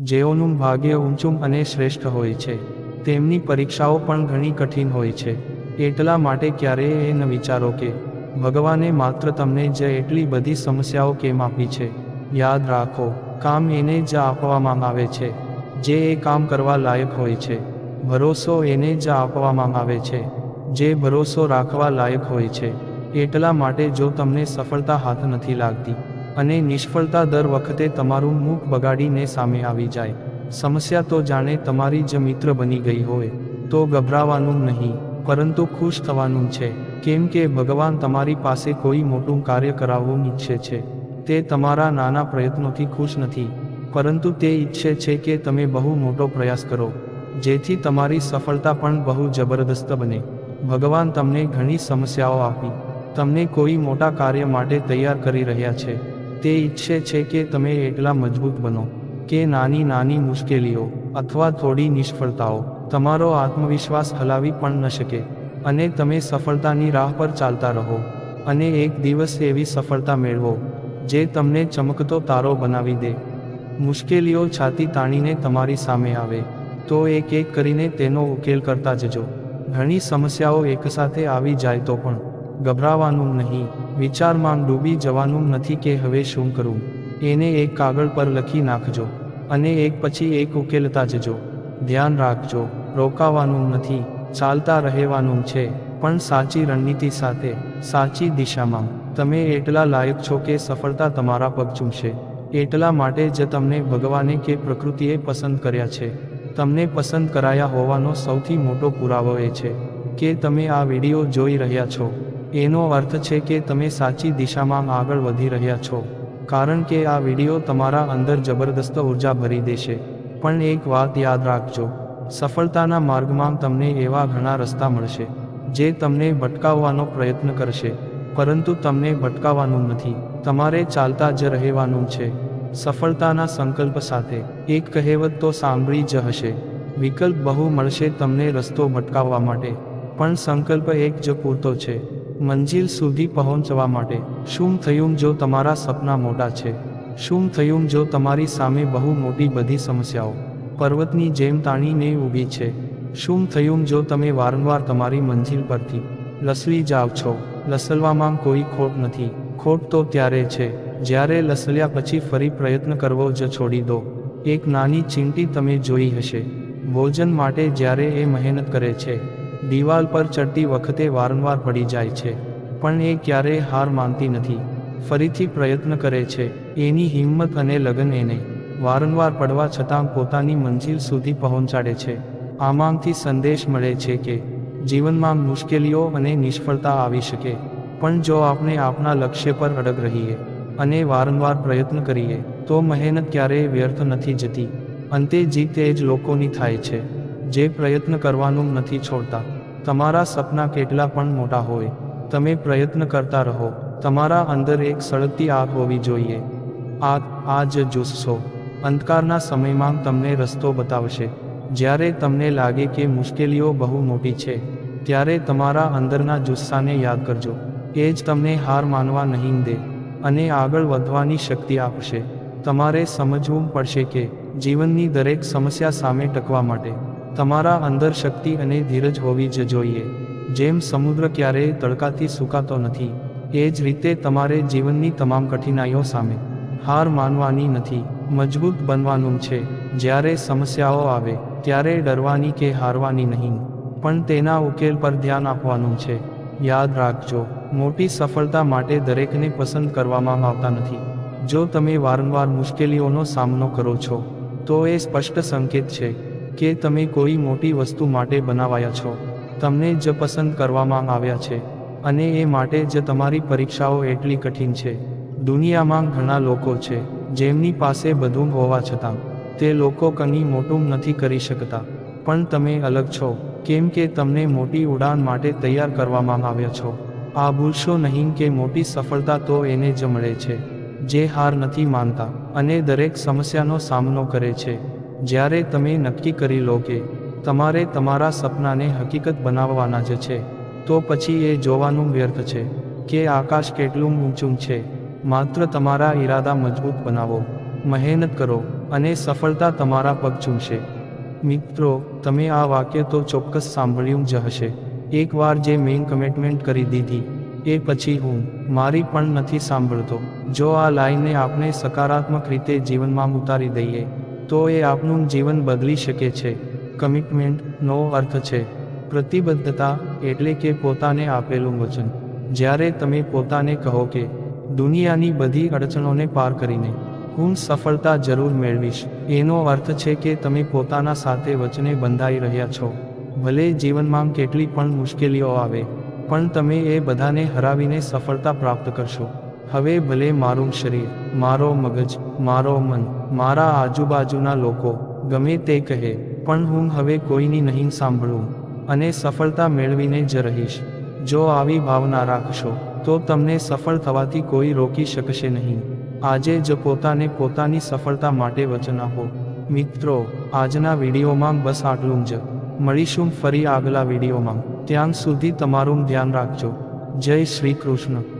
જેઓનું ભાગ્ય ઊંચું અને શ્રેષ્ઠ હોય છે. તેમની પરીક્ષાઓ પણ ઘણી કઠિન હોય છે. એટલા માટે ક્યારેય એ ન વિચારો કે, ભગવાને માત્ર તમને જ એટલી બધી સમસ્યાઓ કેમ આપી છે. યાદ રાખો, કામ એને જ આપવામાં આવે છે. જે એ કામ કરવા લાયક હોય છે. ભરોસો એને જ આપવામાં આવે છે. જે ભરોસો રાખવા લાયક હોય છે. એટલા માટે જો તમને સફળતા હાથ નથી લાગતી અને નિષ્ફળતા દર વખતે તમારું મુખ બગાડીને સામે આવી જાય. સમસ્યા તો જાણે તમારી જ મિત્ર બની ગઈ હોય, તો ગભરાવાનું નહીં, પરંતુ ખુશ થવાનું છે, કેમ કે ભગવાન તમારી પાસે કોઈ મોટું કાર્ય કરાવવું ઈચ્છે છે. તે તમારા નાના પ્રયત્નોથી ખુશ નથી, પરંતુ તે ઈચ્છે છે કે તમે બહુ મોટો પ્રયાસ કરો, જેથી તમારી સફળતા પણ બહુ જબરદસ્ત બને. ભગવાન તમને ઘણી સમસ્યાઓ આપી, તમને કોઈ મોટા કાર્ય માટે તૈયાર કરી રહ્યા છે. તે ઈચ્છે છે કે તમે એટલા મજબૂત બનો, કે નાની નાની મુશ્કેલીઓ અથવા થોડી નિષ્ફળતાઓ તમારો આત્મવિશ્વાસ હલાવી પણ ન શકે, અને તમે સફળતાની રાહ પર ચાલતા રહો, અને એક દિવસ એવી સફળતા મેળવો, જે તમને ચમકતો તારો બનાવી દે. મુશ્કેલીઓ છાતી તાણીને તમારી સામે આવે, તો એક એક કરીને તેનો ઉકેલ કરતા જજો. ઘણી સમસ્યાઓ એકસાથે આવી જાય તો પણ ગભરાવાનું નહીં. વિચારમાં ડૂબી જવાનું નથી કે હવે શું કરું. એને એક કાગળ પર લખી નાખજો અને એક પછી એક ઉકેલતા જજો. ધ્યાન રાખજો, રોકાવાનું નથી, ચાલતા રહેવાનું છે, પણ સાચી રણનીતિ સાથે, સાચી દિશામાં. તમે એટલા લાયક છો કે સફળતા તમારા પગ ચૂમશે. એટલા માટે જ તમને ભગવાને કે પ્રકૃતિએ પસંદ કર્યા છે. તમને પસંદ કરાયા હોવાનો સૌથી મોટો પુરાવો એ છે કે તમે આ વીડિયો જોઈ રહ્યા છો. એનો અર્થ છે કે તમે સાચી દિશામાં આગળ વધી રહ્યા છો, કારણ કે આ વીડિયો તમારા અંદર જબરદસ્ત ઊર્જા ભરી દેશે. પણ એક વાત યાદ રાખજો, સફળતાના માર્ગમાં તમને એવા ઘણા રસ્તા મળશે, જે તમને ભટકાવવાનો પ્રયત્ન કરશે, પરંતુ તમને ભટકાવવાનું નથી. તમારે ચાલતા જ રહેવાનું છે. સફળતાના સંકલ્પ સાથે, એક કહેવત તો સાંભળી જ હશે, વિકલ્પ બહુ મળશે તમને રસ્તો ભટકાવવા માટે, પણ સંકલ્પ એક જ પૂરતો છે. મંજિલ સુધી પહોંચવા માટે, શું થયું જો તમારા સપના મોટા છે? શું થયું જો તમારી સામે બહુ મોટી બધી સમસ્યાઓ? પર્વતની જેમ તાણીને ઊભી છે. શું થયું જો તમે વારંવાર તમારી મંજિલ પરથી લસવી જાવ છો? લસલવામાં કોઈ ખોટ નથી. ખોટ તો ત્યારે છે. જ્યારે લસલ્યા પછી ફરી પ્રયત્ન કરવો જ છોડી દો. એક નાની ચીંટી તમે જોઈ હશે. ભોજન માટે જ્યારે એ મહેનત કરે છે. દિવાલ પર ચડતી વખતે વારંવાર પડી જાય છે, પણ એ ક્યારેય હાર માનતી નથી. ફરીથી પ્રયત્ન કરે છે, એની હિંમત અને લગન એને વારંવાર પડવા છતાં પોતાની મંજિલ સુધી પહોંચાડે છે. આમાંથી સંદેશ મળે છે કે, જીવનમાં મુશ્કેલીઓ અને નિષ્ફળતા આવી શકે, પણ જો આપણે આપણા લક્ષ્ય પર અડગ રહીએ અને વારંવાર પ્રયત્ન કરીએ, તો મહેનત ક્યારેય વ્યર્થ નથી જતી. અંતે જીત એ જ લોકોની થાય છે. જે પ્રયત્ન કરવાનું નથી છોડતા. તમારા સપના કેટલા પણ મોટા હોય. તમે પ્રયત્ન કરતા રહો. તમારા અંદર એક સળગતી આગ હોવી જોઈએ. આગ આ જ જુસ્સો. અંધકારના સમયમાં તમને રસ્તો બતાવશે. જ્યારે તમને લાગે કે મુશ્કેલીઓ બહુ મોટી છે, ત્યારે તમારા અંદરના જુસ્સાને યાદ કરજો. એ જ તમને હાર માનવા નહીં દે અને આગળ વધવાની શક્તિ આપશે. તમારે સમજવું પડશે કે જીવનની દરેક સમસ્યા સામે ટકવા માટે તમારા અંદર શક્તિ અને ધીરજ હોવી જ જોઈએ. જેમ સમુદ્ર ક્યારેય તડકાથી સુકાતો નથી, એ જ રીતે તમારે જીવનની તમામ કઠિનાઈઓ સામે હાર માનવાની નથી. મજબૂત બનવાનું છે, જ્યારે સમસ્યાઓ આવે, ત્યારે ડરવાની કે હારવાની નહીં. પણ તેના ઉકેલ પર ધ્યાન આપવાનું છે. યાદ રાખજો, મોટી સફળતા માટે દરેકને પસંદ કરવામાં આવતા નથી. જો તમે વારંવાર મુશ્કેલીઓનો સામનો કરો છો, તો એ સ્પષ્ટ સંકેત છે. કે તમે કોઈ મોટી વસ્તુ માટે બનાવાયા છો. તમને જ પસંદ કરવામાં આવ્યા છે. અને એ માટે જ તમારી પરીક્ષાઓ એટલી કઠિન છે. દુનિયામાં ઘણા લોકો છે, જેમની પાસે બધું હોવા છતાં. તે લોકો કંઈ મોટું નથી કરી શકતા. પણ તમે અલગ છો, કેમ કે તમને મોટી ઉડાન માટે તૈયાર કરવામાં આવ્યા છો. આ ભૂલશો નહીં કે મોટી સફળતા તો એને જ મળે છે, જે હાર નથી માનતા. અને દરેક સમસ્યાનો સામનો કરે છે. જ્યારે તમે નક્કી કરી લો કે તમારે તમારા સપનાને હકીકત બનાવવાના જ છે, તો પછી એ જોવાનું વ્યર્થ છે કે આકાશ કેટલું ઊંચું છે. માત્ર તમારા ઈરાદા મજબૂત બનાવો, મહેનત કરો અને સફળતા તમારા પગ ચૂમશે. મિત્રો, તમે આ વાક્ય તો ચોક્કસ સાંભળ્યું જ હશે. એકવાર જે મેં કમિટમેન્ટ કરી દીધી, એ પછી હું મારી પણ નથી સાંભળતો. જો આ લાઈને આપણે સકારાત્મક રીતે જીવનમાં ઉતારી દઈએ તો એ આપનું જીવન બદલી શકે છે. કમિટમેન્ટનો અર્થ છે. પ્રતિબદ્ધતા એટલે કે પોતાને આપેલું વચન. જ્યારે તમે પોતાને કહો કે, દુનિયાની બધી અડચણોને પાર કરીને હું સફળતા જરૂર મેળવીશ. એનો અર્થ છે કે તમે પોતાના સાથે વચને બંધાઈ રહ્યા છો. ભલે જીવનમાં કેટલી પણ મુશ્કેલીઓ આવે, પણ તમે એ બધાને હરાવીને સફળતા પ્રાપ્ત કરશો. હવે ભલે મારું શરીર, મારો મગજ, મારો મન, મારા આજુબાજુના લોકો, ગમે તે કહે, પણ હું હવે કોઈની નહીં સાંભળું, અને સફળતા મેળવીને જ રહીશ. જો આવી ભાવના રાખશો, તો તમને સફળ થવાથી કોઈ રોકી શકશે નહીં. આજે જ પોતાને પોતાની સફળતા માટે વચન આપો. મિત્રો, આજના વિડીયોમાં બસ આટલું જ. મળીશું ફરી આગલા વિડીયોમાં. ત્યાં સુધી તમારું ધ્યાન રાખજો. જય શ્રી કૃષ્ણ.